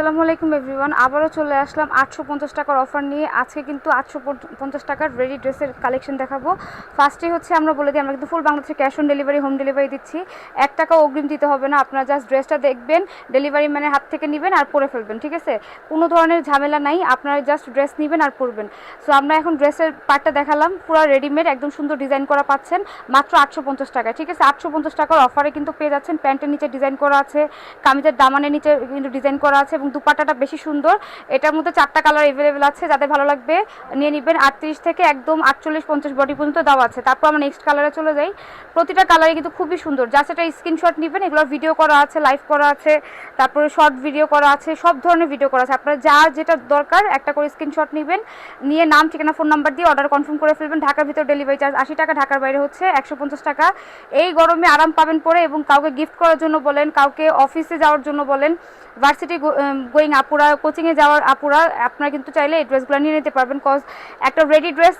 আসসালামু আলাইকুম এভরিওয়ান আবারও চলে আসলাম আটশো পঞ্চাশ টাকার অফার নিয়ে। আজকে কিন্তু আটশো পঞ্চাশ টাকার রেডি ড্রেসের কালেকশন দেখাবো। ফার্স্টে হচ্ছে আমরা বলে দিই, আমরা কিন্তু ফুল বাংলাদেশে cash on delivery home delivery দিচ্ছি। এক টাকা অগ্রিম দিতে হবে না। আপনারা জাস্ট ড্রেসটা দেখবেন ডেলিভারি ম্যানের হাত থেকে নেবেন আর পরে ফেলবেন, ঠিক আছে? কোনো ধরনের ঝামেলা নাই। আপনারা জাস্ট ড্রেস নেবেন আর পরবেন। সো আমরা এখন ড্রেসের পার্টটা দেখালাম। পুরো রেডিমেড একদম সুন্দর ডিজাইন করা পাচ্ছেন। মাত্র আটশো পঞ্চাশ টাকায়, ঠিক আছে? আটশো পঞ্চাশ টাকার অফারে কিন্তু পেয়ে যাচ্ছেন প্যান্টের নিচে ডিজাইন করা আছে, কামিজের দামানের নিচে কিন্তু ডিজাইন করা আছে এবং দুপাট্টাটা বেশি সুন্দর। এটার মধ্যে চারটা কালার এভেলেবেল আছে, যাদের ভালো লাগবে নিয়ে নেবেন। আটত্রিশ থেকে একদম আটচল্লিশ, পঞ্চাশ বডি পর্যন্ত দেওয়া আছে। তারপর আমরা নেক্সট কালারে চলে যাই। প্রতিটা কালারে কিন্তু খুবই সুন্দর। জাস্ট এটা স্ক্রিনশট নেবেন এগুলোর ভিডিও করা আছে লাইভ করা আছে, তারপরে শর্ট ভিডিও করা আছে, সব ধরনের ভিডিও করা আছে। আপনার যা যেটা দরকার একটা করে স্ক্রিনশট নেবেন। নিয়ে নাম, ঠিকানা ফোন নাম্বার দিয়ে অর্ডার কনফার্ম করে ফেলবেন। ঢাকার ভিতর ডেলিভারি চার্জ আশি টাকা, ঢাকার বাইরে হচ্ছে একশো পঞ্চাশ টাকা। এই গরমে আরাম পাবেন পরে এবং কাউকে গিফট করার জন্য বলেন, কাউকে অফিসে যাওয়ার জন্য বলেন ভার্সিটি গোয়িং আপুরা কোচিংয়ে যাওয়ার আপুরা, আপনারা কিন্তু চাইলে এই ড্রেসগুলো নিয়ে নিতে পারবেন কজ একটা রেডি ড্রেস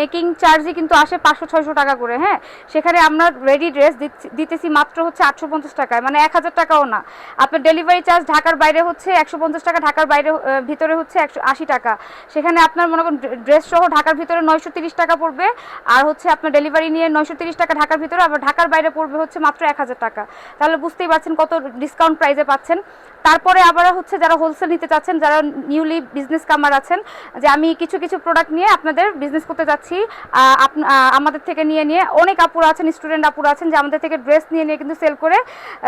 মেকিং চার্জই কিন্তু আসে পাঁচশো, ছয়শো টাকা করে হ্যাঁ? সেখানে আমরা রেডি ড্রেস দিতেছি মাত্র হচ্ছে আটশো পঞ্চাশ টাকায় মানে এক হাজার টাকাও না। আপনার ডেলিভারি চার্জ ঢাকার বাইরে হচ্ছে একশো পঞ্চাশ টাকা, ঢাকার বাইরে ভিতরে হচ্ছে একশো আশি টাকা। সেখানে আপনার মনে করেন ড্রেস সহ ঢাকার ভিতরে নয়শো তিরিশ টাকা পড়বে, আর হচ্ছে আপনার ডেলিভারি নিয়ে নয়শো তিরিশ টাকা ঢাকার ভিতরে, আবার ঢাকার বাইরে পড়বে হচ্ছে মাত্র এক হাজার টাকা। তাহলে বুঝতেই পারছেন কত ডিসকাউন্ট প্রাইসে পাচ্ছেন। তারপরে আবার হচ্ছে যারা হোলসেল নিতে চাচ্ছেন, যারা নিউলি বিজনেস কামার আছেন, যে আমি কিছু কিছু প্রোডাক্ট নিয়ে আপনাদের বিজনেস করতে যাচ্ছি। আমাদের থেকে নিয়ে নিয়ে অনেক আপুরা আছেন স্টুডেন্ট আপুরা আছেন, যে আমাদের থেকে ড্রেস নিয়ে নিয়ে কিন্তু সেল করে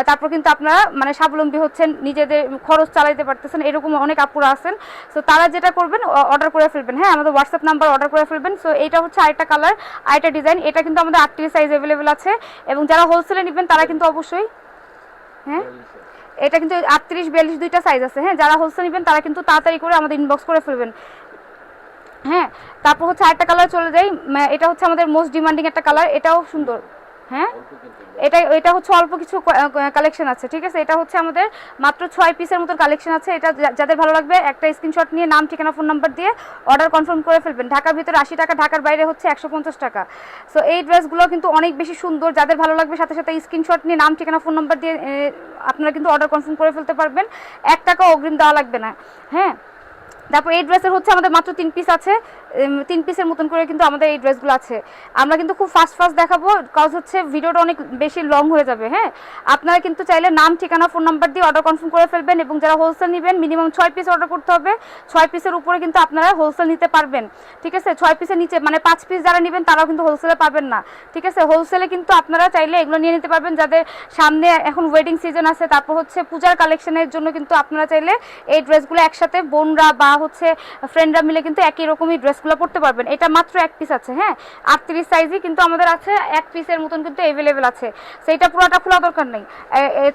তারপর কিন্তু আপনারা মানে স্বাবলম্বী হচ্ছেন, নিজেদের খরচ চালাইতে পারতেছেন, এরকম অনেক আপুরা আছেন। সো তারা যেটা করবেন অর্ডার করে ফেলবেন। হ্যাঁ আমাদের হোয়াটসঅ্যাপ নাম্বার অর্ডার করে ফেলবেন। সো এটা হচ্ছে আরেকটা কালার আরেকটা ডিজাইন এটা কিন্তু আমাদের আটত্রিশ সাইজ অ্যাভেলেবেল আছে। এবং যারা হোলসেলে নেবেন, তারা কিন্তু অবশ্যই হ্যাঁ? এটা কিন্তু আটত্রিশ, বিয়াল্লিশ দুইটা সাইজ আছে। হ্যাঁ যারা হোলসেল নেবেন, তারা কিন্তু তাড়াতাড়ি করে আমাদের ইনবক্স করে ফেলবেন। হ্যাঁ তারপর হচ্ছে আরেকটা কালার চলে যাই। এটা হচ্ছে আমাদের মোস্ট ডিমান্ডিং একটা কালার এটাও সুন্দর। হ্যাঁ? এটা এটা হচ্ছে অল্প কিছু কালেকশন আছে, ঠিক আছে? এটা হচ্ছে আমাদের মাত্র ছয় পিসের মতো কালেকশন আছে। এটা যাদের ভালো লাগবে, একটা স্ক্রিনশট নিয়ে নাম, ঠিকানা ফোন নাম্বার দিয়ে অর্ডার কনফার্ম করে ফেলবেন। ঢাকার ভিতরে আশি টাকা, ঢাকার বাইরে হচ্ছে একশো পঞ্চাশ টাকা। সো এই ড্রেসগুলো কিন্তু অনেক বেশি সুন্দর। যাদের ভালো লাগবে, সাথে সাথে স্ক্রিনশট নিয়ে নাম, ঠিকানা ফোন নাম্বার দিয়ে আপনারা কিন্তু অর্ডার কনফার্ম করে ফেলতে পারবেন। এক টাকা অগ্রিম দেওয়া লাগবে না। হ্যাঁ? তারপর এই ড্রেসের হচ্ছে আমাদের মাত্র তিন পিস আছে। তিন পিসের মতন করে কিন্তু আমাদের এই ড্রেসগুলো আছে। আমরা কিন্তু খুব ফাস্ট ফাস্ট দেখাবো কাজ হচ্ছে ভিডিওটা অনেক বেশি লং হয়ে যাবে হ্যাঁ? আপনারা কিন্তু চাইলে নাম, ঠিকানা ফোন নাম্বার দিয়ে অর্ডার কনফার্ম করে ফেলবেন এবং যারা হোলসেল নেবেন মিনিমাম ছয় পিস অর্ডার করতে হবে। ছয় পিসের উপরে কিন্তু আপনারা হোলসেল নিতে পারবেন, ঠিক আছে? ছয় পিসের নিচে মানে পাঁচ পিস যারা নেবেন তারাও কিন্তু হোলসেলে পাবেন না, ঠিক আছে? হোলসেলে কিন্তু আপনারা চাইলে এগুলো নিয়ে নিতে পারবেন, যাদের সামনে এখন ওয়েডিং সিজন আছে, তারপর হচ্ছে পূজার কালেকশনের জন্য কিন্তু আপনারা চাইলে এই ড্রেসগুলো একসাথে বোনরা বা হচ্ছে ফ্রেন্ডরা মিলে কিন্তু একই রকমই ড্রেসগুলো পড়তে পারবেন। এটা মাত্র এক পিস আছে হ্যাঁ? আটত্রিশ সাইজই কিন্তু আমাদের আছে, এক পিসের মতন কিন্তু অ্যাভেলেবেল আছে। সেইটা পুরোটা খোলা দরকার নেই।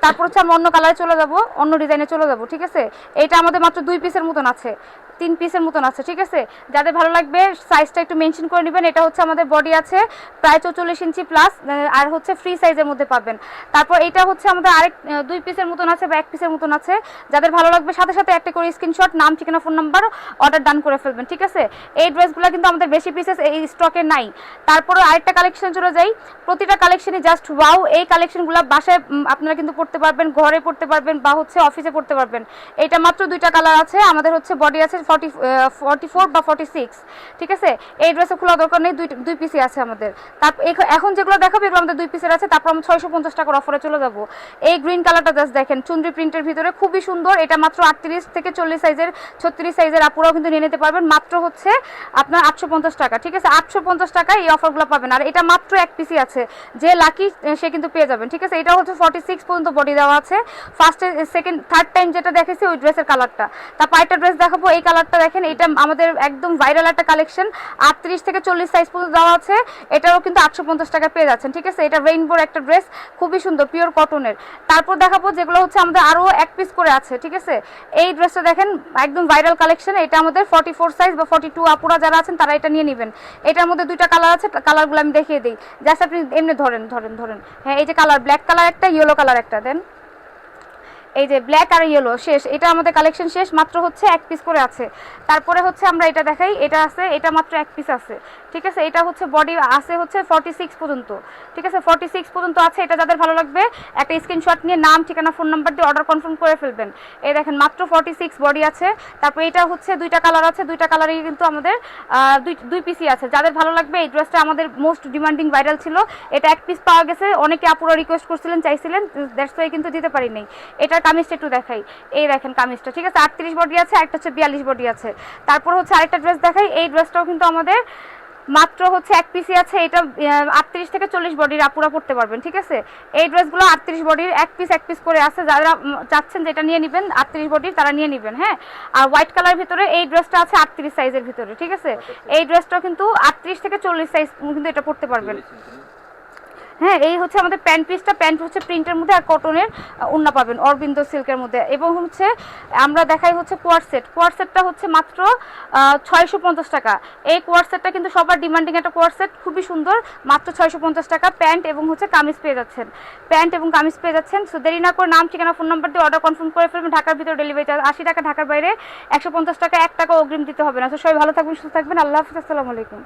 তারপর হচ্ছে আমরা অন্য কালারে চলে যাব, অন্য ডিজাইনে চলে যাব, ঠিক আছে? এটা আমাদের মাত্র দুই পিসের মতন আছে। তিন পিসের মতন আছে, ঠিক আছে? যাদের ভালো লাগবে সাইজটা একটু মেনশন করে নেবেন। এটা হচ্ছে আমাদের বডি আছে, প্রায় চৌচল্লিশ ইঞ্চি প্লাস আর হচ্ছে ফ্রি সাইজের মধ্যে পাবেন। তারপর এটা হচ্ছে আমাদের আরেক দুই পিসের মতন আছে বা এক পিসের মতন আছে। যাদের ভালো লাগবে, সাথে সাথে একটা করে স্ক্রিনশট নাম, ঠিকানা ফোন নাম্বার অর্ডার ডান করে ফেলবেন, ঠিক আছে? এই ড্রেসগুলো কিন্তু আমাদের বেশি পিসেস এই স্টকে নাই। তারপরে আরেকটা কালেকশন চলে যাই। প্রতিটা কালেকশনই জাস্ট ওয়াও এই কালেকশনগুলো বাসায় আপনারা কিন্তু পড়তে পারবেন, ঘরে পড়তে পারবেন বা হচ্ছে অফিসে পড়তে পারবেন। এটা মাত্র দুইটা কালার আছে, আমাদের হচ্ছে বডি আছে ফর্টি ফর্টি ফোর বা ফর্টি সিক্স ঠিক আছে? এই ড্রেসে খোলা দরকার নেই, দুই দুই পিসই আছে আমাদের। এখ- এখন যেগুলো দেখাবো, এগুলো আমাদের দুই পিসের আছে, তারপর আমরা ছয়শো পঞ্চাশ টাকার অফারে চলে যাব। এই গ্রিন কালারটা জাস্ট দেখেন চুন্দ্রি প্রিন্টের ভিতরে খুবই সুন্দর, এটা মাত্র আটত্রিশ থেকে চল্লিশ সাইজের ছত্রিশ সাইজের আপুরাও কিন্তু নিয়ে নিতে পারবেন। মাত্র হচ্ছে আপনার আটশো পঞ্চাশ টাকা, ঠিক আছে? আটশো পঞ্চাশ টাকায় এই অফারগুলো পাবেন। আর এটা মাত্র এক পিসই আছে, যে লাকি সে কিন্তু পেয়ে যাবেন, ঠিক আছে? এটা হচ্ছে ফর্টি সিক্স পর্যন্ত বডি দেওয়া আছে। ফার্স্ট সেকেন্ড থার্ড টাইম যেটা দেখেছি, ওই ড্রেসের কালারটা তারপর একটা ড্রেস দেখাবো, এই কালারটা দেখেন, এটা আমাদের একদম ভাইরাল একটা কালেকশন আটত্রিশ থেকে চল্লিশ সাইজ পর্যন্ত দেওয়া আছে। এটাও কিন্তু আটশো পঞ্চাশ টাকা পেয়ে যাচ্ছেন, ঠিক আছে? এটা রেইনবোর একটা ড্রেস খুবই সুন্দর পিওর কটনের তারপর দেখাবো যেগুলো হচ্ছে আমাদের আরও এক পিস করে আছে, ঠিক আছে? এই ড্রেসটা দেখেন, একদম ভাইরাল কালেকশন এটা আমাদের ফর্টি ফোর সাইজ বা ফর্টি টু আপুরা যারা আছেন, তারা এটা নিয়ে নেবেন। এটার মধ্যে দুইটা কালার আছে কালারগুলো আমি দেখিয়ে দিই। জাস্ট আপনি এমনি ধরেন ধরেন ধরেন। হ্যাঁ এই যে কালার ব্ল্যাক কালার একটা ইয়েলো কালার একটা, দেন। এই যে ব্ল্যাক আর ইয়েলো শেষ। এটা আমাদের কালেকশন শেষ, মাত্র হচ্ছে এক পিস করে আছে। তারপরে হচ্ছে আমরা এটা দেখাই, এটা আছে, এটা মাত্র এক পিস আছে। ঠিক আছে? এটা হচ্ছে বডি আছে হচ্ছে ফর্টি সিক্স পর্যন্ত। ঠিক আছে? ফর্টি সিক্স পর্যন্ত আছে, এটা যাদের ভালো লাগবে, একটা স্ক্রিনশট নিয়ে নাম, ঠিকানা ফোন নাম্বার দিয়ে অর্ডার কনফার্ম করে ফেলবেন। এই দেখেন, মাত্র ফর্টি সিক্স বডি আছে। তারপর এটা হচ্ছে দুইটা কালার আছে, দুইটা কালারই কিন্তু আমাদের দুই দুই পিসই আছে। যাদের ভালো লাগবে, এই ড্রেসটা আমাদের মোস্ট ডিমান্ডিং ভাইরাল ছিল। এটা এক পিস পাওয়া গেছে। অনেকে আপুরা রিকোয়েস্ট করছিলেন, চাইছিলেন দ্যাটস ওয়াই কিন্তু দিতে পারি এটার কামিজটা একটু দেখাই। এই দেখেন কামিজটা ঠিক আছে? আটত্রিশ বডি আছে একটা হচ্ছে বিয়াল্লিশ বডি আছে। তারপর হচ্ছে আরেকটা ড্রেস দেখাই। এই ড্রেসটাও কিন্তু আমাদের মাত্র হচ্ছে এক পিসি আছে। এটা আটত্রিশ থেকে চল্লিশ বডির আপুরা পড়তে পারবেন ঠিক আছে? এই ড্রেসগুলো আটত্রিশ বডির এক পিস এক পিস করে আছে। যারা চাচ্ছেন যেটা নিয়ে নেবেন আটত্রিশ বডির তারা নিয়ে নেবেন হ্যাঁ? আর হোয়াইট কালার ভিতরে এই ড্রেসটা আছে আটত্রিশ সাইজের ভিতরে ঠিক আছে? এই ড্রেসটাও কিন্তু আটত্রিশ থেকে চল্লিশ সাইজ কিন্তু এটা পড়তে পারবেন। হ্যাঁ এই হচ্ছে আমাদের প্যান্ট পিসটা। প্যান্ট হচ্ছে প্রিন্টের মধ্যে আর কটনের উন্না পাবেন অরবিন্দ সিল্কের মধ্যে। এবং হচ্ছে, আমরা দেখাই হচ্ছে কোয়ার সেট। কোয়ার সেটটা হচ্ছে মাত্র ছয়শো পঞ্চাশ টাকা। এই কোয়ার সেটটা কিন্তু সবার ডিমান্ডিং একটা কোয়ার সেট, খুবই সুন্দর। মাত্র ছয়শো পঞ্চাশ টাকা। প্যান্ট এবং হচ্ছে কামিজ পেয়ে যাচ্ছেন। প্যান্ট এবং কামিজ পেয়ে যাচ্ছেন। সো দেরি না করে নাম, ঠিকানা, ফোন নাম্বার দিয়ে অর্ডার কনফার্ম করে ফেলবেন। ঢাকার ভিতরে ডেলিভারি চার্জ আশি টাকা, ঢাকার বাইরে একশো পঞ্চাশ টাকা। এক টাকা অগ্রিম দিতে হবে না। সবাই ভালো থাকবেন, সুস্থ থাকবেন। আল্লাহ হাফিজ। আসসালামু আলাইকুম।